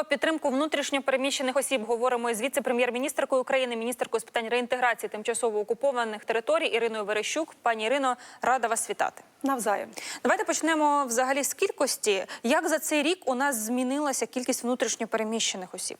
Про підтримку внутрішньо переміщених осіб говоримо із віце-прем'єр-міністркою України, міністеркою з питань реінтеграції тимчасово окупованих територій Іриною Верещук. Пані Ірино, рада вас вітати. Навзаєм. Давайте почнемо взагалі з кількості. Як за цей рік у нас змінилася кількість внутрішньо переміщених осіб?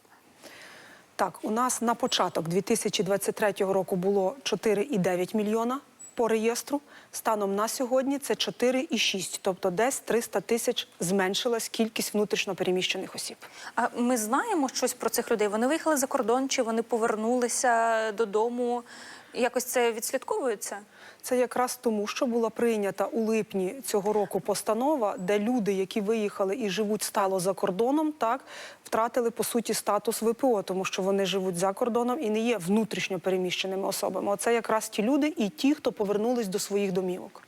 Так, у нас на початок 2023 року було 4,9 мільйона по реєстру. Станом на сьогодні це 4,6, тобто десь 300 тисяч зменшилась кількість внутрішньо переміщених осіб. А ми знаємо щось про цих людей. Вони виїхали за кордон, чи вони повернулися додому? Якось це відслідковується? Це якраз тому, що була прийнята у липні цього року постанова, де люди, які виїхали і живуть стало за кордоном, так втратили по суті статус ВПО, тому що вони живуть за кордоном і не є внутрішньо переміщеними особами. Оце якраз ті люди і ті, хто повернулись до своїх домівок.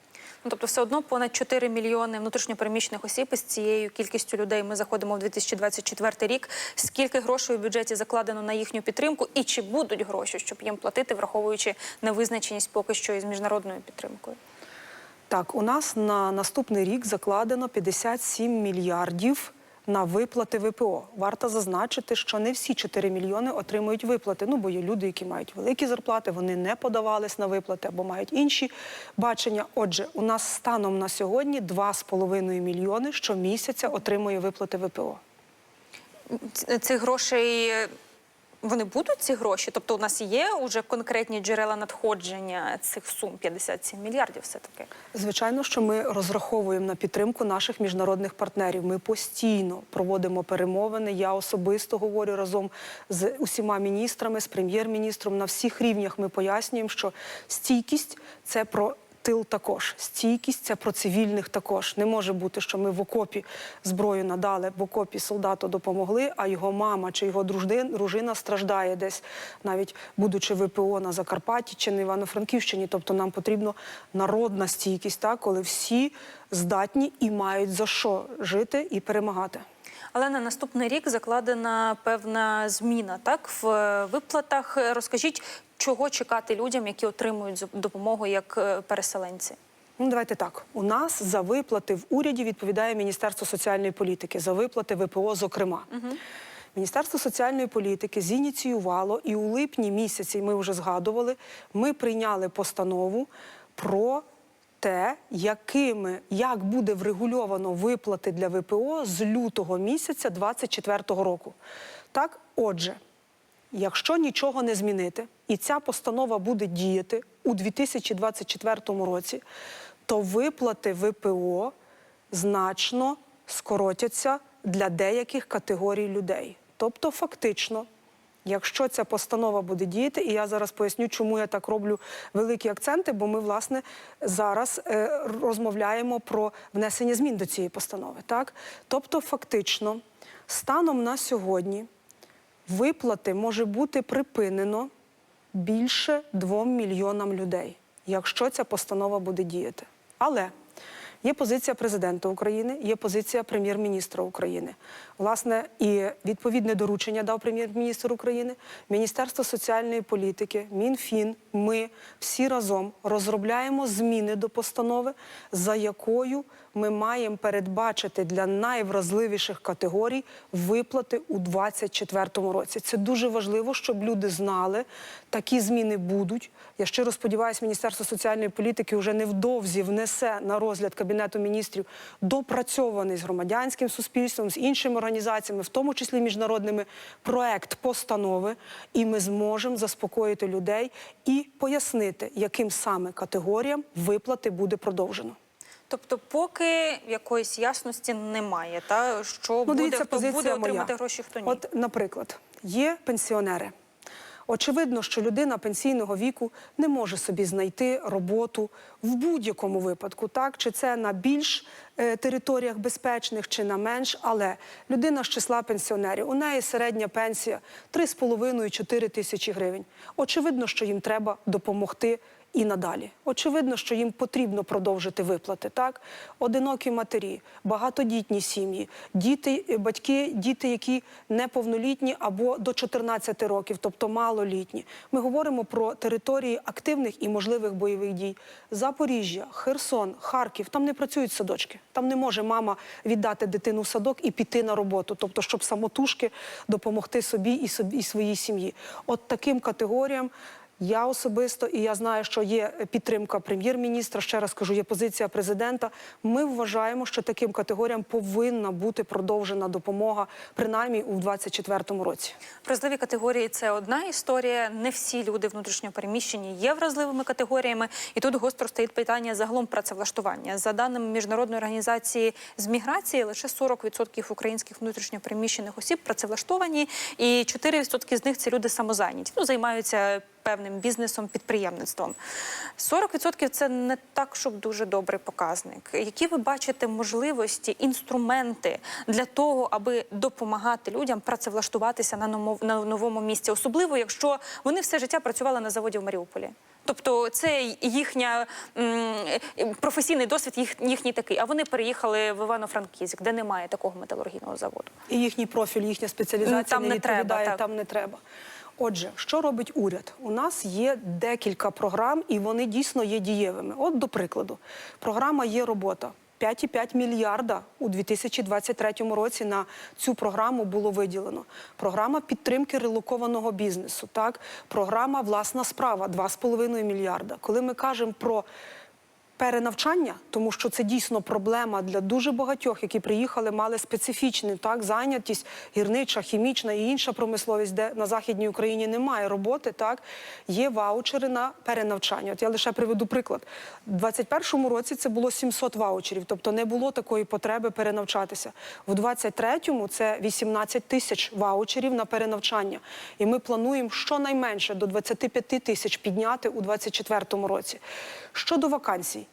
Ну, тобто, все одно понад 4 мільйони внутрішньопереміщених осіб із цією кількістю людей ми заходимо в 2024 рік. Скільки грошей у бюджеті закладено на їхню підтримку, і чи будуть гроші, щоб їм платити, враховуючи невизначеність поки що із міжнародною підтримкою? Так, у нас на наступний рік закладено 57 мільярдів на виплати ВПО. Варто зазначити, що не всі 4 мільйони отримують виплати. Ну, бо є люди, які мають великі зарплати, вони не подавались на виплати або мають інші бачення. Отже, у нас станом на сьогодні 2,5 мільйони щомісяця отримує виплати ВПО. Цих грошей вони будуть ці гроші? Тобто, у нас є вже конкретні джерела надходження цих сум 57 мільярдів, все таки. Звичайно, що ми розраховуємо на підтримку наших міжнародних партнерів. Ми постійно проводимо перемовини. Я особисто говорю разом з усіма міністрами, з прем'єр-міністром. На всіх рівнях ми пояснюємо, що стійкість це про. Тил також стійкість це про цивільних також. Не може бути, що ми в окопі зброю надали, в окопі солдату допомогли, а його мама чи його дружин, дружина страждає десь, навіть будучи ВПО на Закарпатті чи на Івано-Франківщині. Тобто нам потрібна народна стійкість, так, коли всі здатні і мають за що жити і перемагати. Але на наступний рік закладена певна зміна так в е, виплатах. Розкажіть, чого чекати людям, які отримують допомогу як е, переселенці? Ну, давайте так. У нас за виплати в уряді відповідає Міністерство соціальної політики, за виплати ВПО, зокрема. Міністерство соціальної політики зініціювало, і у липні місяці ми вже згадували, ми прийняли постанову про те, якими як буде врегульовано виплати для ВПО з лютого місяця 2024 року. Так, отже, Якщо нічого не змінити, і ця постанова буде діяти у 2024 році, то виплати ВПО значно скоротяться для деяких категорій людей. Тобто, фактично, якщо ця постанова буде діяти, і я зараз поясню, чому я так роблю великі акценти, бо ми, власне, зараз е, розмовляємо про внесення змін до цієї постанови. Так? Тобто, фактично, станом на сьогодні виплати може бути припинено більше 2 мільйонам людей, якщо ця постанова буде діяти. Але є позиція президента України, є позиція прем'єр-міністра України. Власне, і відповідне доручення дав прем'єр-міністр України, Міністерство соціальної політики, МінФін. Ми всі разом розробляємо зміни до постанови, за якою ми маємо передбачити для найвразливіших категорій виплати у 2024 році. Це дуже важливо, щоб люди знали, такі зміни будуть. Я щиро сподіваюся, Міністерство соціальної політики вже невдовзі внесе на розгляд Кабінету міністрів допрацьований з громадянським суспільством, з іншими організаціями, в тому числі міжнародними, проект постанови, і ми зможемо заспокоїти людей і пояснити, яким саме категоріям виплати буде продовжено. Тобто, поки якоїсь ясності немає, та що буде, хто буде Ну, отримати моя. гроші, хто ні. От, наприклад, є пенсіонери. Очевидно, що людина пенсійного віку не може собі знайти роботу в будь-якому випадку, так чи це на більш е, територіях безпечних, чи на менш, але людина з числа пенсіонерів, у неї середня пенсія 3,5-4 тисячі гривень. Очевидно, що їм треба допомогти і надалі. Очевидно, що їм потрібно продовжити виплати. Так, одинокі матері, багатодітні сім'ї, діти, е, батьки, діти, які неповнолітні або до 14 років, тобто малолітні. Ми говоримо про території активних і можливих бойових дій. Запоріжжя, Херсон, Харків. Там не працюють садочки. Там не може мама віддати дитину в садок і піти на роботу, тобто, щоб самотужки допомогти собі і собі і своїй сім'ї. От таким категоріям. Я особисто, і я знаю, що є підтримка прем'єр-міністра. Ще раз кажу, є позиція президента. Ми вважаємо, що таким категоріям повинна бути продовжена допомога, принаймні у 2024 році. Вразливі категорії це одна історія. Не всі люди внутрішньопереміщені є вразливими категоріями, і тут гостро стоїть питання загалом працевлаштування. За даними міжнародної організації з міграції, лише 40% українських внутрішньопереміщених осіб працевлаштовані, і 4% з них це люди самозайняті. Ну займаються певним бізнесом, підприємництвом. 40% – це не так, щоб дуже добрий показник. Які ви бачите можливості, інструменти для того, аби допомагати людям працевлаштуватися на новому, місці, особливо якщо вони все життя працювали на заводі в Маріуполі? Тобто це їхня професійний досвід, їх, їхній такий. А вони переїхали в Івано-Франківськ, де немає такого металургійного заводу. І їхній профіль, їхня спеціалізація Там не, не треба, так. там не треба. Отже, що робить уряд? У нас є декілька програм, і вони дійсно є дієвими. От, до прикладу, програма є робота. 5,5 мільярда у 2023 році на цю програму було виділено. Програма підтримки релокованого бізнесу. Так, програма власна справа 2,5 мільярда. Коли ми кажемо про перенавчання, тому що це дійсно проблема для дуже багатьох, які приїхали, мали специфічну так зайнятість, гірнича, хімічна і інша промисловість, де на західній Україні немає роботи. Так є ваучери на перенавчання. От я лише приведу приклад. У 2021 році це було 700 ваучерів, тобто не було такої потреби перенавчатися. В 2023 це 18 тисяч ваучерів на перенавчання. І ми плануємо щонайменше до 25 тисяч підняти у 2024 році. Щодо вакансій.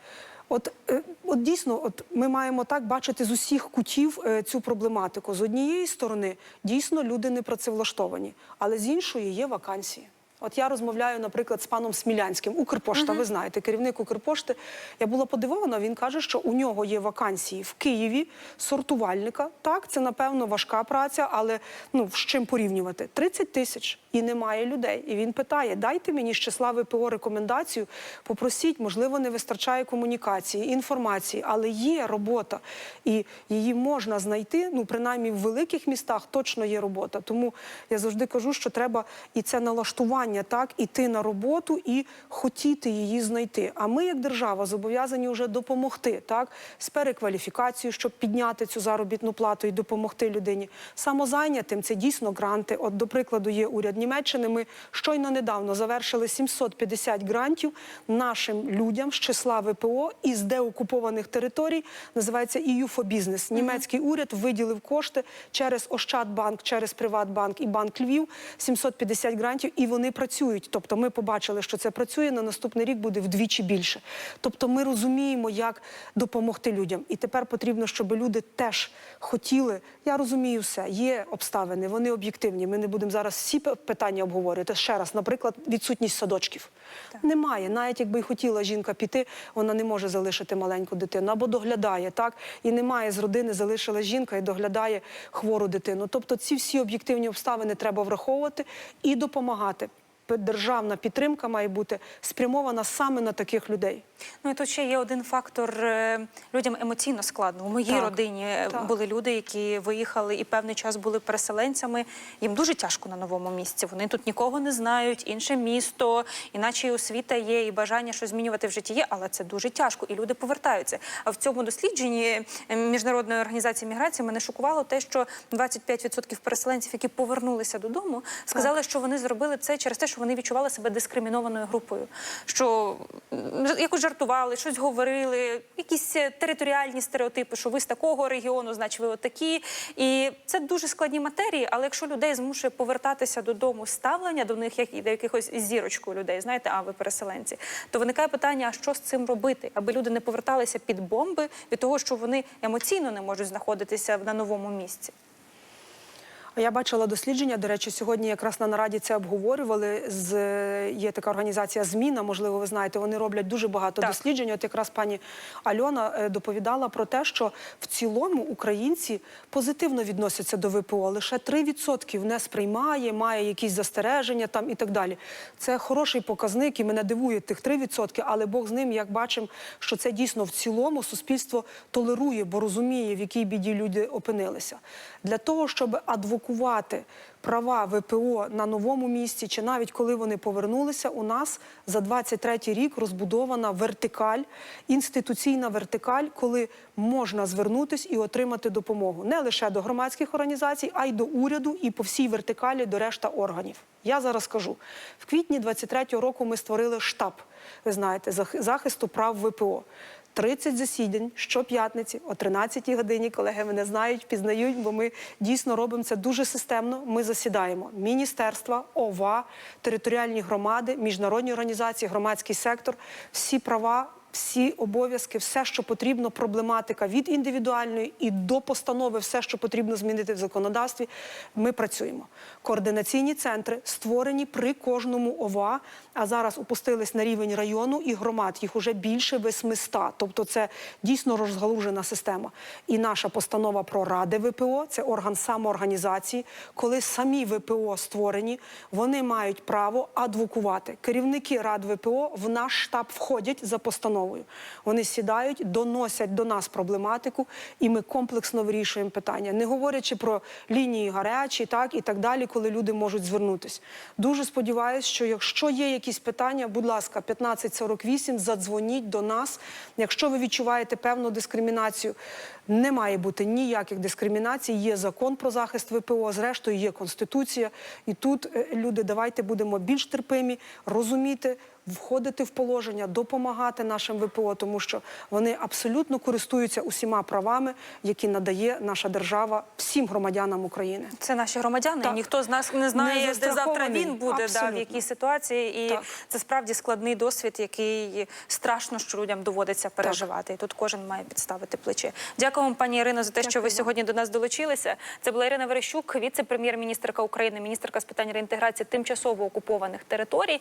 От, е, от дійсно, от ми маємо так бачити з усіх кутів е, цю проблематику. З однієї сторони, дійсно люди не працевлаштовані, але з іншої є вакансії. От я розмовляю, наприклад, з паном Смілянським, Укрпошта, ви знаєте, керівник Укрпошти. Я була подивована, він каже, що у нього є вакансії в Києві сортувальника. Так, це напевно важка праця, але ну з чим порівнювати? 30 тисяч і немає людей. І він питає: дайте мені з числа ВПО рекомендацію, попросіть, можливо, не вистачає комунікації, інформації, але є робота, і її можна знайти. Ну, принаймні в великих містах точно є робота. Тому я завжди кажу, що треба і це налаштування, так іти на роботу і хотіти її знайти. А ми, як держава, зобов'язані вже допомогти так з перекваліфікацією, щоб підняти цю заробітну плату і допомогти людині. Самозайнятим це дійсно гранти. От, до прикладу, є уряд Німеччини. Ми щойно недавно завершили 750 грантів нашим людям з числа ВПО із деокупованих територій. Називається EU for Business. Німецький уряд виділив кошти через Ощадбанк, через Приватбанк і Банк Львів 750 грантів, і вони працюють. Тобто, ми побачили, що це працює. На наступний рік буде вдвічі більше. Тобто, ми розуміємо, як допомогти людям. І тепер потрібно, щоб люди теж хотіли. Я розумію все. Є обставини, вони об'єктивні. Ми не будемо зараз всі питання обговорювати. Ще раз, наприклад, відсутність садочків. Немає. Навіть якби й хотіла жінка піти, вона не може залишити маленьку дитину або доглядає так. І немає з родини, залишила жінка і доглядає хвору дитину. Тобто, ці всі об'єктивні обставини треба враховувати і допомагати. Державна підтримка має бути спрямована саме на таких людей. Ну і тут ще є один фактор е, людям емоційно складно. У моїй Так, родині е, так. були люди, які виїхали і певний час були переселенцями. Їм дуже тяжко на новому місці. Вони тут нікого не знають, інше місто, іначе і освіта є, і бажання щось змінювати в житті є, але це дуже тяжко, і люди повертаються. А в цьому дослідженні міжнародної організації міграції мене шокувало те, що 25% переселенців, які повернулися додому, сказали, що вони зробили це через те, що вони відчували себе дискримінованою групою. Що якось жартували, щось говорили, якісь е, територіальні стереотипи, що ви з такого регіону, значить ви отакі. І це дуже складні матерії, але якщо людей змушує повертатися додому ставлення до них, як і до якихось зірочкою людей, знаєте, а ви переселенці, то виникає питання: а що з цим робити, аби люди не поверталися під бомби від того, що вони емоційно не можуть знаходитися на новому місці. Я бачила дослідження. До речі, сьогодні якраз на нараді це обговорювали. З є така організація Зміна. Можливо, ви знаєте, вони роблять дуже багато Так. досліджень. От якраз пані Альона е, доповідала про те, що в цілому українці позитивно відносяться до ВПО. Лише 3% не сприймає, має якісь застереження там і так далі. Це хороший показник, і мене дивує тих 3%, але Бог з ним, як бачимо, що це дійсно в цілому суспільство толерує, бо розуміє, в якій біді люди опинилися. Для того, щоб адвокувати права ВПО на новому місці, чи навіть коли вони повернулися, у нас за 23 рік розбудована вертикаль, інституційна вертикаль, коли можна звернутись і отримати допомогу не лише до громадських організацій, а й до уряду і по всій вертикалі до решта органів. Я зараз скажу в квітні 23-го року. Ми створили штаб. Ви знаєте, зах- захисту прав ВПО. 30 засідань щоп'ятниці о 13 годині. Колеги мене знають, пізнають, бо ми дійсно робимо це дуже системно. Ми засідаємо міністерства, ОВА, територіальні громади, міжнародні організації, громадський сектор, всі права. Всі обов'язки, все, що потрібно, проблематика від індивідуальної і до постанови, все, що потрібно змінити в законодавстві, ми працюємо. Координаційні центри створені при кожному ОВА, а зараз опустились на рівень району і громад. Їх уже більше 800. Тобто це дійсно розгалужена система. І наша постанова про ради ВПО це орган самоорганізації. Коли самі ВПО створені, вони мають право адвокувати. Керівники рад ВПО в наш штаб входять за постановою. Вони сідають, доносять до нас проблематику, і ми комплексно вирішуємо питання, не говорячи про лінії гарячі, так і так далі, коли люди можуть звернутись. Дуже сподіваюся, що якщо є якісь питання, будь ласка, 1548, задзвоніть до нас. Якщо ви відчуваєте певну дискримінацію, не має бути ніяких дискримінацій. Є закон про захист ВПО, зрештою є конституція. І тут е, люди, давайте будемо більш терпимі, розуміти. Входити в положення, допомагати нашим ВПО, тому що вони абсолютно користуються усіма правами, які надає наша держава всім громадянам України. Це наші громадяни. Так. Ніхто з нас не знає, Не де завтра він буде, да, в якій ситуації. І Так. це справді складний досвід, який страшно, що людям доводиться переживати. І тут кожен має підставити плечі. Дякую вам, пані Ірино, за те, що ви Дякую сьогодні до нас долучилися. Це була Ірина Верещук, віце-прем'єр-міністрка України, міністерка з питань реінтеграції тимчасово окупованих територій.